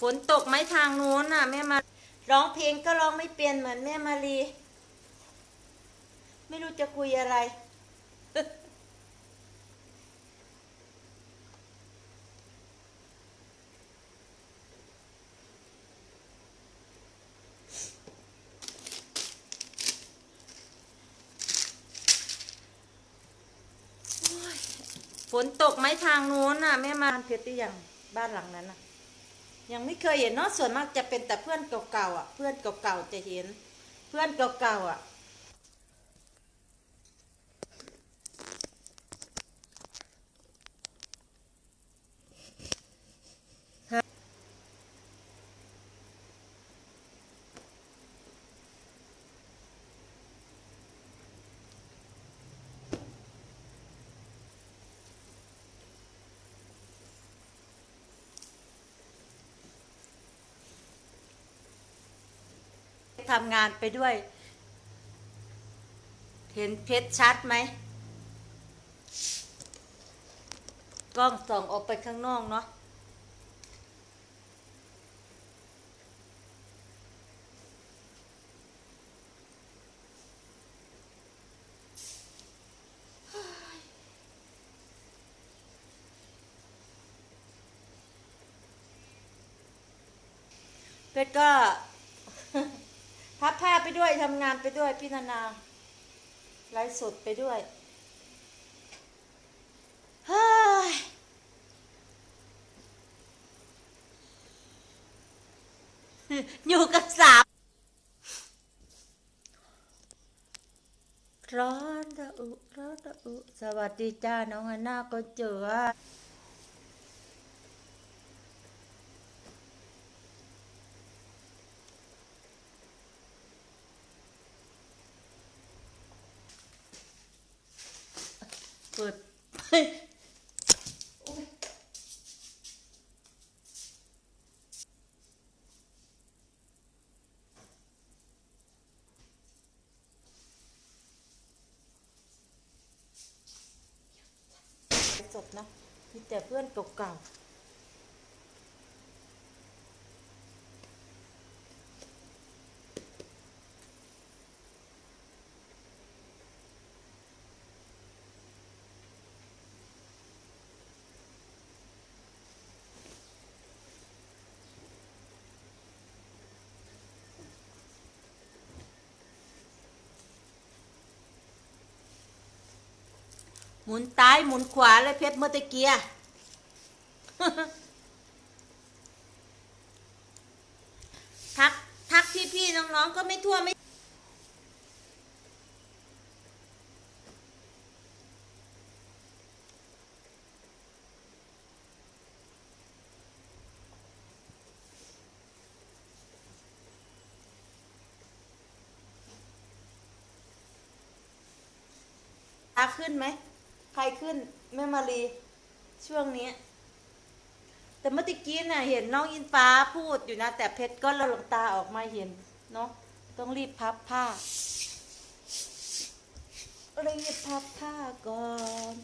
ฝนตกไหมทางนู้นน่ะ แม่มาร้องเพลงก็ร้องไม่เปลี่ยนเหมือนแม่มารีไม่รู้จะคุยอะไร ฝนตกไหมทางนู้นน่ะ แม่มาเพชรหรือยังบ้านหลังนั้นน่ะ ยังไม่เคยเห็นเนาะส่วนมากจะเป็นแต่เพื่อนเก่าๆอะ เพื่อนเก่าๆจะเห็น เพื่อนเก่าๆอะ ทำงานไปด้วย เห็นเพชรชัดไหมกล้องส่องออกไปข้างนอกเนาะเพชรก็ พับผ้าไปด้วยทำงานไปด้วยพี่นานาไลฟ์สดไปด้วยเฮ้ยอยู่กันสามร้อนระอุร้อนระอุ สวัสดีจ้า น้องฮันน่าก็เจอ เปิดสดนะมีแต่เพื่อนเก่าๆ หมุนซ้ายหมุนขวาเลยเพชรเมื่อตะเกียทักทักพี่ๆน้องๆก็ไม่ทั่วไม่าขึ้นไหม รขึ้นแม่มารีช่วงนี้ แต่เมื่อกี้น่ะเห็นน้องอินฟ้าพูดอยู่นะ แต่เพชรก็ละลงตาออกมาเห็นเนาะต้องรีบพับผ้ารีบพับผ้าก่อน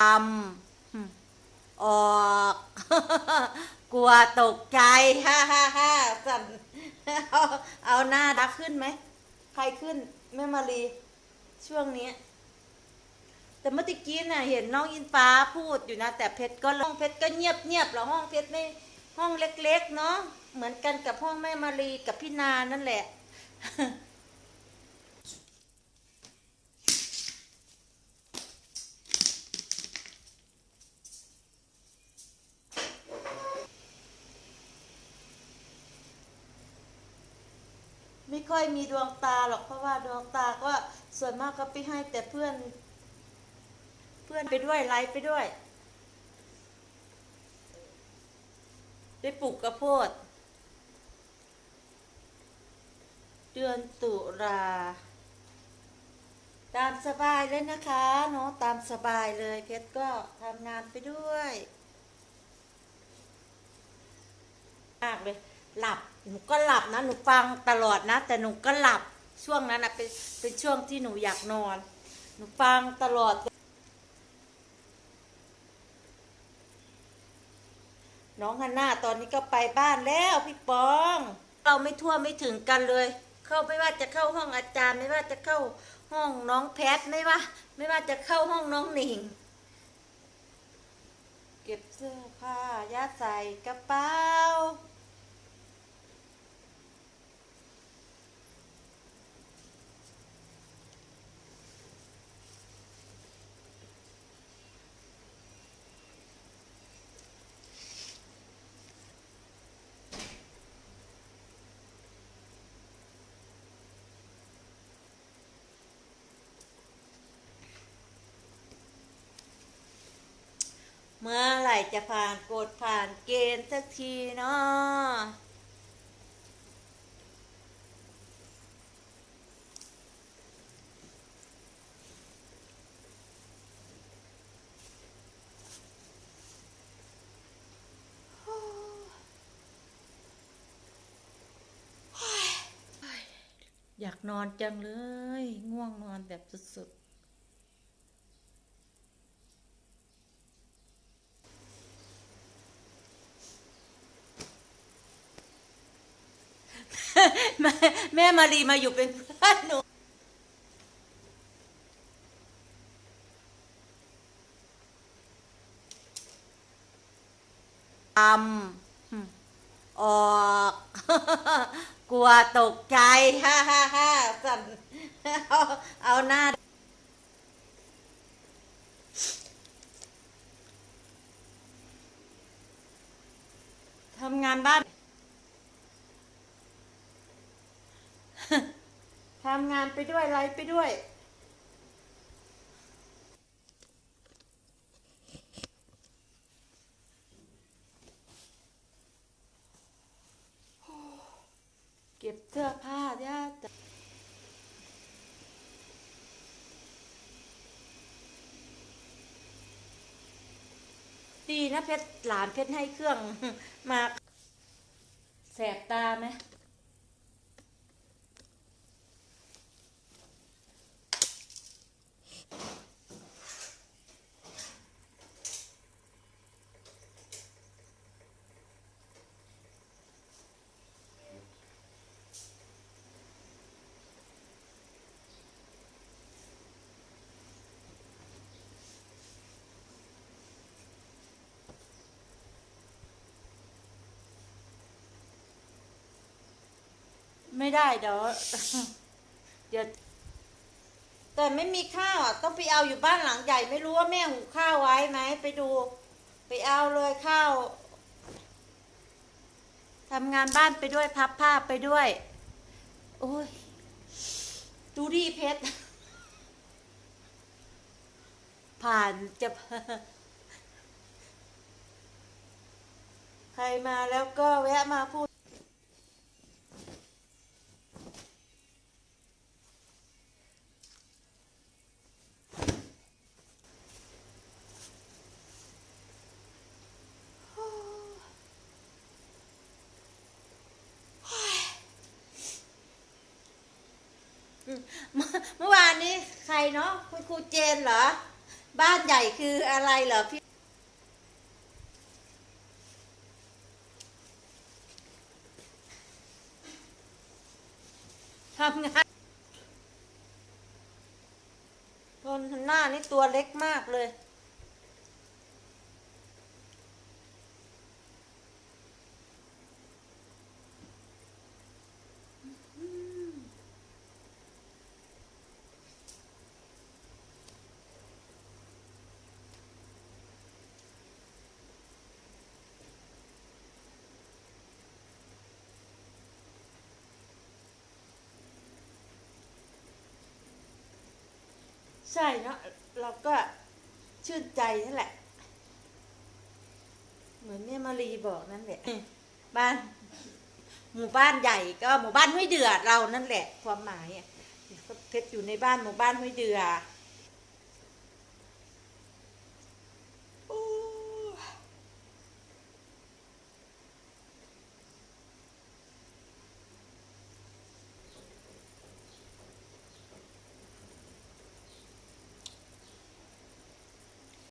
ทำอออก กลัวตกใจฮ่าฮ่าฮ่าสั่นเอาเอาหน้าดักขึ้นไหม ใครขึ้นแม่มารี ช่วงนี้ แต่เมื่อกี้น่ะเห็นน้องอินฟ้าพูดอยู่นะ แต่เพชรก็ห้องเพชรก็เงียบเงียบๆแล้วห้องเพชรไม่ห้องเล็ก ๆ เนาะเหมือนกันกับห้องแม่มารีกับพี่นานั่นแหละ ไม่ค่อยมีดวงตาหรอกเพราะว่าดวงตาก็ส่วนมากก็ไปให้แต่เพื่อน เพื่อนไปด้วยไลฟ์ไปด้วย ได้ปลูกกระโพด เดือนตุลาตามสบายเลยนะคะเนาะตามสบายเลยเพชรก็ทำงานไปด้วยมากเลย หลับ หนูก็หลับนะ หนูฟังตลอดนะ แต่หนูก็หลับช่วงนั้นนะเป็นเป็นช่วงที่หนูอยากนอน หนูฟังตลอด น้องฮันน่าตอนนี้ก็ไปบ้านแล้วพี่ปอง เราไม่ทั่วไม่ถึงกันเลย เข้าไม่ว่าจะเข้าห้องอาจารย์ ไม่ว่าจะเข้าห้องน้องแพทไม่ว่า ไม่ว่าจะเข้าห้องน้องหนิงเก็บเสื้อผ้ายัดใส่กระเป๋า จะผ่านกฎผ่านเกณฑ์สักทีเนาะอยากนอนจังเลย ง่วงนอนแบบสุดๆ แม่แม่มารีมาอยู่เป็นเพื่อนหนูทำออก กลัวตกใจ ฮ่าฮ่าฮ่าสั่นเอาเอาหน้าทำงานบ้านำงานไปด้วยไลฟ์ไปด้วย เก็บเสื้อผ้าย่าดีนะเพชรหลานเพชรให้เครื่องมาแสบตาไหม ไม่ได้เดี๋ยวเดี๋ยวแต่ไม่มีข้าวอะต้องไปเอาอยู่บ้านหลังใหญ่ไม่รู้ว่าแม่หุงข้าวไว้ไหมไปดู ไปเอาเลยข้าวทำงานบ้านไปด้วยพับผ้าไปด้วย โอ้ยดูดิเพชรผ่านจะใครมาแล้วก็แวะมาพูด เมื่อวานนี้ใครเนาะคุณครูเจนเหรอ บ้านใหญ่คืออะไรเหรอพี่ทำงานคนหน้านี่ตัวเล็กมากเลย ใช่เนาะเราก็ชื่นใจนั่นแหละ เหมือนแม่มารีบอกนั่นแหละบ้านหมู่บ้านใหญ่ก็หมู่บ้านห้วยเดือเรานั่นแหละ ความหมายอะเพชรอยู่ในบ้านหมู่บ้านห้วยเดือ